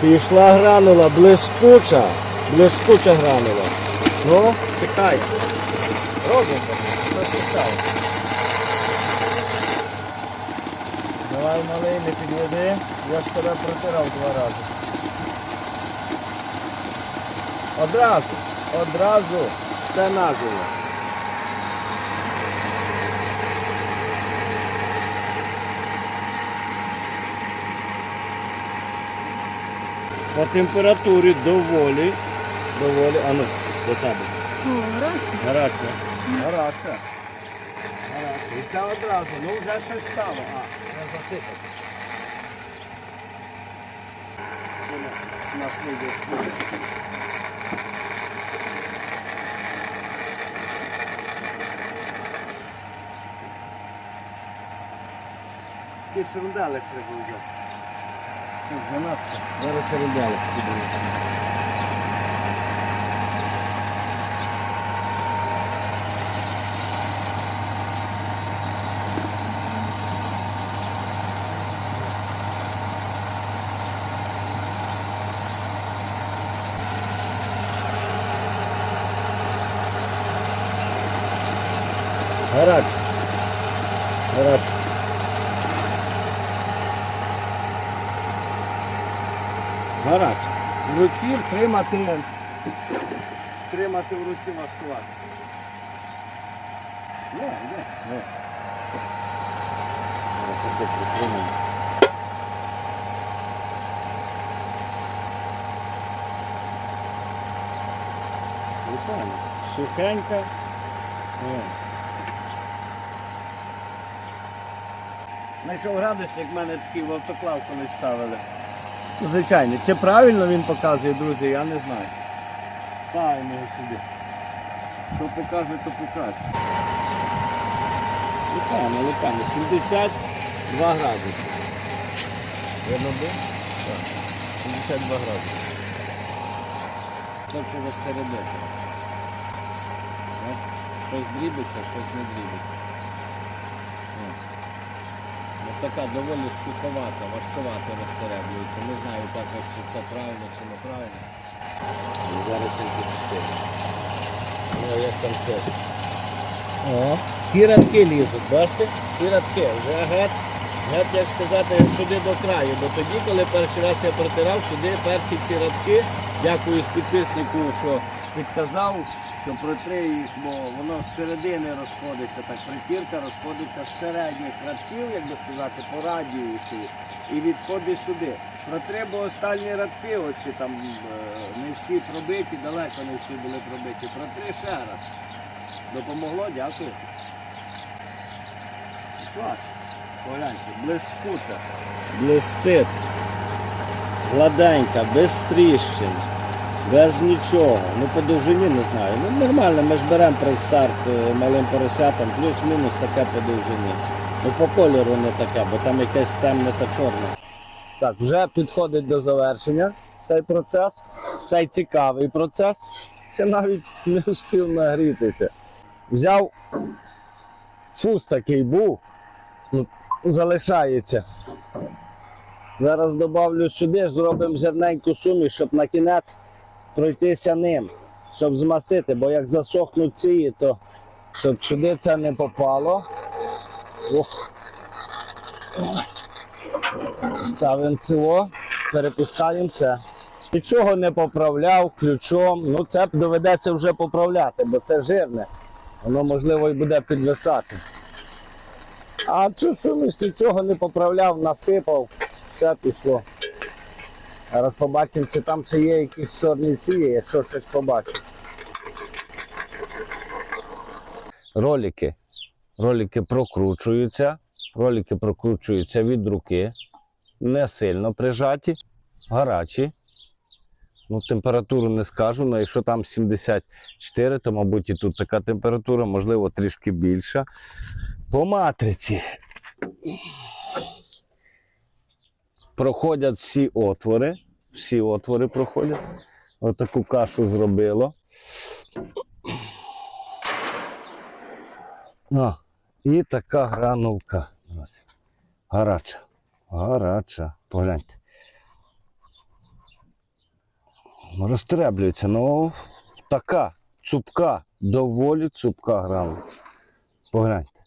Пішла гранула, блискуча, блискуча гранула. Ну. Робимо. Що чекай. Давай малий, не підведи. Я ж тебе протирав два рази. Одразу. Одразу. все наживо. По температурі доволі, доволі, а ну, до тебе. Гаряче. Гаряче. Гаряче. І це одразу. Ну вже щось стало. А, не засипати. На сліді скрізь. Якийсь рунделик треба взяти. Це звинатися. Зараз рунделик піде. Гаряче. Гаряче. Гаряче. В руці тримати, тримати в руці важкувати. Є, є, є. Прикольно. Сухенька. О. Знайшов градусник, в мене такий в автоклав колись ставили. Звичайно, чи правильно він показує, друзі, я не знаю. Ставимо його сюди. Що покаже, то покаже. Лукано, лукано. 72 градуси. Видно було? Так. 72 градуси. Хочу розтеребити. Знаєш, Щось дрібиться, щось не дрібиться. Така доволі суховата, важковата розтереблюється. Не знаю також, чи це правильно, чи неправильно. Зараз я чотири. Ну, як там це. О, всі радки лізуть, бачите? Всі радки. Вже геть, геть, як сказати, сюди до краю. Бо тоді, коли перший раз я протирав, сюди перші ці радки, дякую підписнику, що Підказав, що протри їх, бо воно з середини розходиться, так притірка розходиться з середніх радків, як би сказати, по радіусу і відходить сюди. Протри, бо останні радки, оці там е, не всі пробиті, далеко не всі були пробиті. Протри ще раз. Допомогло, дякую. Клас. Погляньте, блискуче. блистить, гладенька, без тріщин, без нічого. Ну по довжині не знаю. Ну нормально, ми ж беремо предстарт е, малим поросятам, плюс-мінус таке по довжині. Ну по кольору не таке, бо там якесь темне та чорне. Так, вже підходить до завершення цей процес, цей цікавий процес. Ще навіть не встиг нагрітися. Взяв фус такий був, ну, залишається. Зараз додавлю сюди, зробимо жирненьку суміш, щоб на кінець пройтися ним, щоб змастити, бо як засохнуть ці, то щоб сюди це не попало. Ох. Ставимо цього, перепускаємо це. Нічого не поправляв ключом. Ну це доведеться вже поправляти, бо це жирне. Воно можливо і буде підвисати. А цю суміш нічого не поправляв, насипав, все пішло. Зараз побачимо, чи там ще є якісь чорні ці, якщо щось побачимо. Ролики. Ролики прокручуються. Ролики прокручуються від руки. Не сильно прижаті, гарячі. Ну, температуру не скажу, але якщо там 74, то, мабуть, і тут така температура, можливо, трішки більша. По матриці проходять всі отвори. Всі отвори проходять. Отаку кашу зробило. А, і така гранулка. Ось. Гаряча. Гаряча. Погляньте. Розтреблюється, ну така цупка, доволі цупка грала. Погляньте.